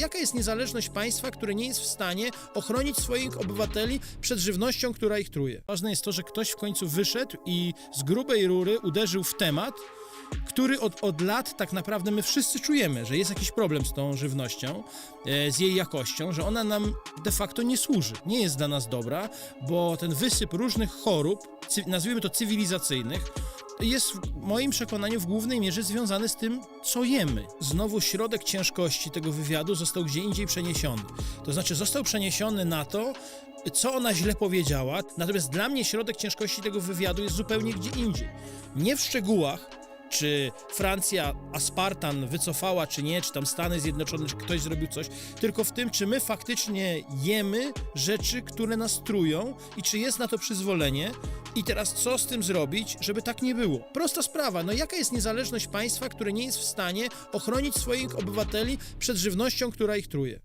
Jaka jest niezależność państwa, które nie jest w stanie ochronić swoich obywateli przed żywnością, która ich truje? Ważne jest to, że ktoś w końcu wyszedł i z grubej rury uderzył w temat, który od, od lat tak naprawdę my wszyscy czujemy, że jest jakiś problem z tą żywnością, e, z jej jakością, że ona nam de facto nie służy, nie jest dla nas dobra, bo ten wysyp różnych chorób, nazwijmy to cywilizacyjnych, jest w moim przekonaniu w głównej mierze związany z tym, co jemy. Znowu środek ciężkości tego wywiadu został gdzie indziej przeniesiony. To znaczy został przeniesiony na to, co ona źle powiedziała, natomiast dla mnie środek ciężkości tego wywiadu jest zupełnie gdzie indziej. Nie w szczegółach, czy Francja aspartan wycofała, czy nie, czy tam Stany Zjednoczone, czy ktoś zrobił coś, tylko w tym, czy my faktycznie jemy rzeczy, które nas trują i czy jest na to przyzwolenie. I teraz co z tym zrobić, żeby tak nie było? Prosta sprawa, no jaka jest niezależność państwa, które nie jest w stanie ochronić swoich obywateli przed żywnością, która ich truje?